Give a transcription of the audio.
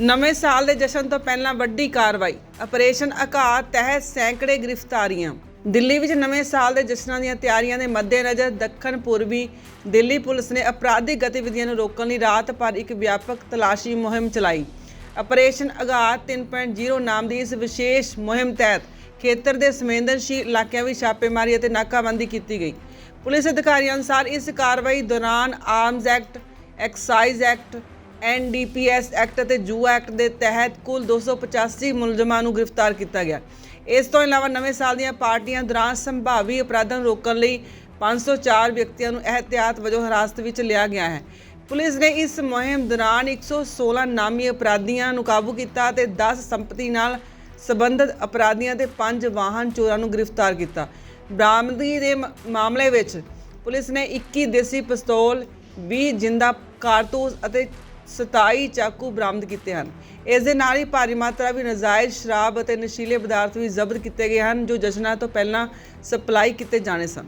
ਨਵੇਂ ਸਾਲ ਦੇ ਜਸ਼ਨ ਤੋਂ ਪਹਿਲਾਂ ਵੱਡੀ ਕਾਰਵਾਈ, ਆਪਰੇਸ਼ਨ ਆਕਾਰ ਤਹਿਤ ਸੈਂਕੜੇ ਗ੍ਰਿਫਤਾਰੀਆਂ। ਦਿੱਲੀ ਵਿੱਚ ਨਵੇਂ ਸਾਲ ਦੇ ਜਸ਼ਨਾਂ ਦੀਆਂ ਤਿਆਰੀਆਂ ਦੇ ਮੱਦੇਨਜ਼ਰ ਦੱਖਣ ਪੂਰਬੀ ਦਿੱਲੀ ਪੁਲਿਸ ਨੇ ਅਪਰਾਧਿਕ ਗਤੀਵਿਧੀਆਂ ਨੂੰ ਰੋਕਣ ਲਈ ਰਾਤ ਭਰ ਇੱਕ ਵਿਆਪਕ ਤਲਾਸ਼ੀ ਮੁਹਿੰਮ ਚਲਾਈ। ਆਪਰੇਸ਼ਨ ਆਗਾਜ਼ 3.0 ਨਾਮ ਦੀ ਇਸ ਵਿਸ਼ੇਸ਼ ਮੁਹਿੰਮ ਤਹਿਤ ਖੇਤਰ ਦੇ ਸੰਵੇਦਨਸ਼ੀਲ ਇਲਾਕਿਆਂ ਵਿੱਚ ਛਾਪੇਮਾਰੀ ਅਤੇ ਨਾਕਾਬੰਦੀ ਕੀਤੀ ਗਈ। ਪੁਲਿਸ ਅਧਿਕਾਰੀਆਂ ਅਨੁਸਾਰ ਇਸ ਕਾਰਵਾਈ ਦੌਰਾਨ arms act, excise act NDPS act ਅਤੇ ਜੂ ਐਕਟ ਦੇ ਤਹਿਤ ਕੁੱਲ 285 ਮੁਲਜ਼ਮਾਂ ਨੂੰ ਗ੍ਰਿਫਤਾਰ ਕੀਤਾ ਗਿਆ। ਇਸ ਤੋਂ ਇਲਾਵਾ ਨਵੇਂ ਸਾਲ ਦੀਆਂ ਪਾਰਟੀਆਂ ਦੌਰਾਨ ਸੰਭਾਵੀ ਅਪਰਾਧਾਂ ਨੂੰ ਰੋਕਣ ਲਈ 504 ਵਿਅਕਤੀਆਂ ਨੂੰ ਅਹਤਿਆਤ ਵਜੋਂ ਹਿਰਾਸਤ ਵਿੱਚ ਲਿਆ ਗਿਆ ਹੈ। ਪੁਲਿਸ ਨੇ ਇਸ ਮੁਹਿੰਮ ਦੌਰਾਨ 116 ਨਾਮੀ ਅਪਰਾਧੀਆਂ ਨੂੰ ਕਾਬੂ ਕੀਤਾ ਤੇ 10 ਸੰਪਤੀ ਨਾਲ ਸੰਬੰਧਿਤ ਅਪਰਾਧੀਆਂ ਤੇ 5 ਵਾਹਨ ਚੋਰਾਂ ਨੂੰ ਗ੍ਰਿਫਤਾਰ ਕੀਤਾ। ਬਰਾਮਦਗੀ ਦੇ ਮਾਮਲੇ ਵਿੱਚ ਪੁਲਿਸ ਨੇ 21 ਦੇਸੀ ਪਿਸਤੌਲ 20 ਜਿੰਦਾ ਕਾਰਤੂਸ ਅਤੇ 27 ਚਾਕੂ ਬਰਾਮਦ ਕੀਤੇ ਹਨ। ਇਸ ਦੇ ਨਾਲ ਹੀ ਭਾਰੀ ਮਾਤਰਾ ਵਿੱਚ ਨਜਾਇਜ਼ ਸ਼ਰਾਬ ਅਤੇ ਨਸ਼ੀਲੇ ਪਦਾਰਥ ਵੀ ਜ਼ਬਤ ਕੀਤੇ ਗਏ ਹਨ, ਜੋ ਜਸ਼ਨਾਂ ਤੋਂ ਪਹਿਲਾਂ ਸਪਲਾਈ ਕੀਤੇ ਜਾਣੇ ਸਨ।